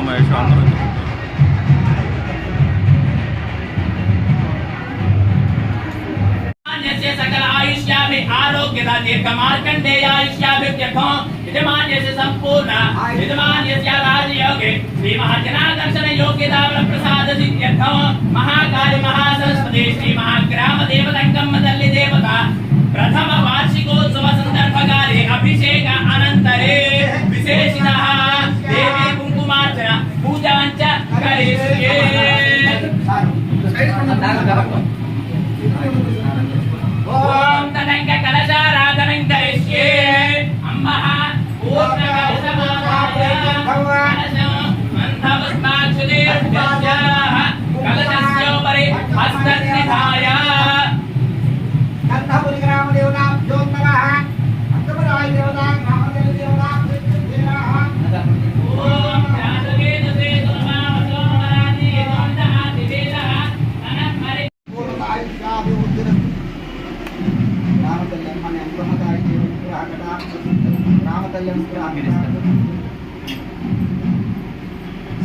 మహేష్ అందరూ చెప్తారు यस्य सकल आयुष्याभि आरोग्यदा दीर्घमार्कण्डेयायुष्याभिर्यथो यजमान्यस्य सम्पूर्ण यजमान्यस्य राजयोगे श्रीमहाजनादर्शन योग्यता प्रसाद सिद्ध्यर्थो महाकाली महासरस्वती श्री Tara, tara.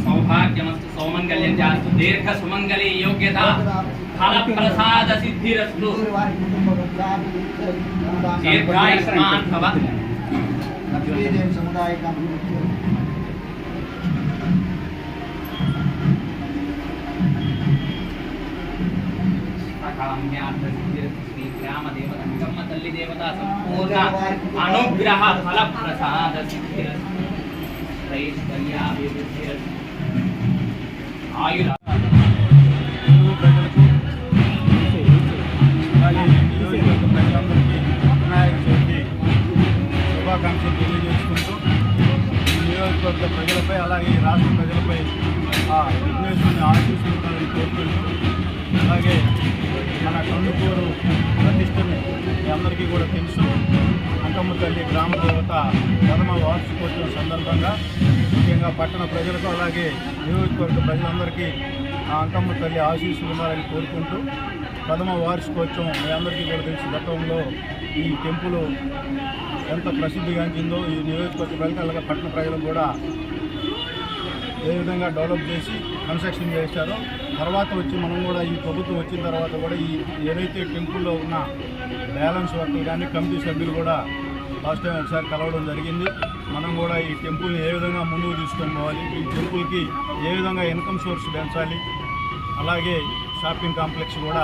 सौभाग्यमस्तु सौमंगल्यं जास्तु दीर्घ सुमंगली योग्यता फल प्रसाद सिद्धिरस्तु। दीर्घायुष्मान भव। समुदाय का శ్రీ గ్రామ దేవత అంకమ్మ తల్లి దేవత సంపూర్ణ అనుగ్రహ ఫల ప్రసాద సిద్ధిరస్తు ఆయుర శుభాకాంక్షలు తెలియజేసుకుంటూ నియోజకవర్గ ప్రజలపై అలాగే రాష్ట్ర ప్రజలపై ఆ విఘ్నేశ్వరుని ఆశీస్సులు కోరుకుంటూ అలాగే అందరికీ కూడా తెలుసు. అంకమ్మ తల్లి గ్రామ దేవత ప్రథమ వార్షికోత్సవం సందర్భంగా ముఖ్యంగా పట్టణ ప్రజలకు అలాగే నియోజకవర్గ ప్రజలందరికీ ఆ అంకమ్మ తల్లి ఆశీస్సులు ఉండాలని కోరుకుంటూ ప్రథమ వార్షికోత్సవం మీ అందరికీ కూడా తెలుసు. గతంలో ఈ టెంపుల్ ఎంత ప్రసిద్ధిగాంచిందో ఈ నియోజకవర్గ ప్రజలు అలాగే పట్టణ ప్రజలకు కూడా ఏ విధంగా డెవలప్ చేసి కన్స్ట్రక్షన్ చేశారో తర్వాత వచ్చి మనం కూడా ఈ ప్రభుత్వం వచ్చిన తర్వాత కూడా ఈ ఏదైతే టెంపుల్లో ఉన్న బ్యాలెన్స్ వర్క్ కానీ కమిటీ సభ్యులు కూడా లాస్ట్ టైం ఒకసారి కలవడం జరిగింది. మనం కూడా ఈ టెంపుల్ని ఏ విధంగా ముందుకు తీసుకొని పోవాలి ఈ టెంపుల్కి ఏ విధంగా ఇన్కమ్ సోర్స్ పెంచాలి అలాగే షాపింగ్ కాంప్లెక్స్ కూడా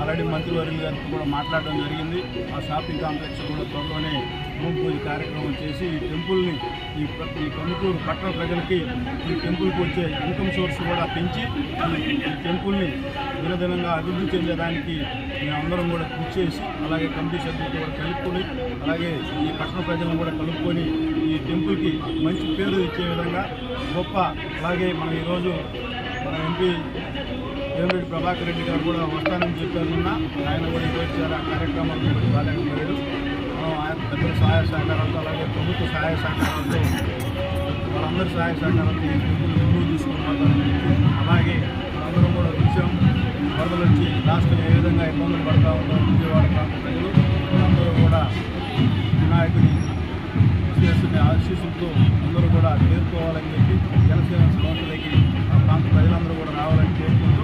ఆల్రెడీ మంత్రివర్యులు గారితో కూడా మాట్లాడడం జరిగింది. ఆ షాపింగ్ కాంప్లెక్స్ కూడా త్వరలోనే భూమి పూజ కార్యక్రమం చేసి ఈ టెంపుల్ని ఈ ఈ కందుకూరు పట్టణ ప్రజలకి ఈ టెంపుల్కి వచ్చే ఇన్కమ్ సోర్స్ కూడా పెంచి ఈ టెంపుల్ని దినదినంగా అభివృద్ధి చెందడానికి మేమందరం కూడా కృషి చేసి అలాగే కమిటీ సభ్యులతో కూడా కలుపుకొని అలాగే ఈ పట్టణ ప్రజలను కూడా కలుపుకొని ఈ టెంపుల్కి మంచి పేరు తెచ్చే విధంగా గొప్ప అలాగే మనం ఈరోజు మన ఎంపీ వేమిరెడ్డి ప్రభాకర్ రెడ్డి గారు కూడా వస్తానని చెప్పారు ఆయన కూడా ఈరోజు చాలా కార్యక్రమాలు బాగాలేకపోయాడు మనం ఆయన పెద్దల సహాయ సహకారాలతో అలాగే ప్రభుత్వ సహాయ సహకారాలతో వాళ్ళందరి సహాయ సహకారాలతో ఈ టెంపుల్ ముందుకు తీసుకుని అలాగే అందరం కూడా చూసాం వరదలు వచ్చి రాష్ట్రం ఏ విధంగా ఇబ్బందులు పడతా ఉన్నాం విజయవాడ ప్రాంత ప్రజలు అందరూ కూడా వినాయకుడి చేస్తున్న ఆశీస్సులతో అందరూ కూడా చేరుకోవాలని చెప్పి జనసేన సంస్థలకి ఆ ప్రాంత ప్రజలందరూ కూడా రావాలని కోరుకుంటూ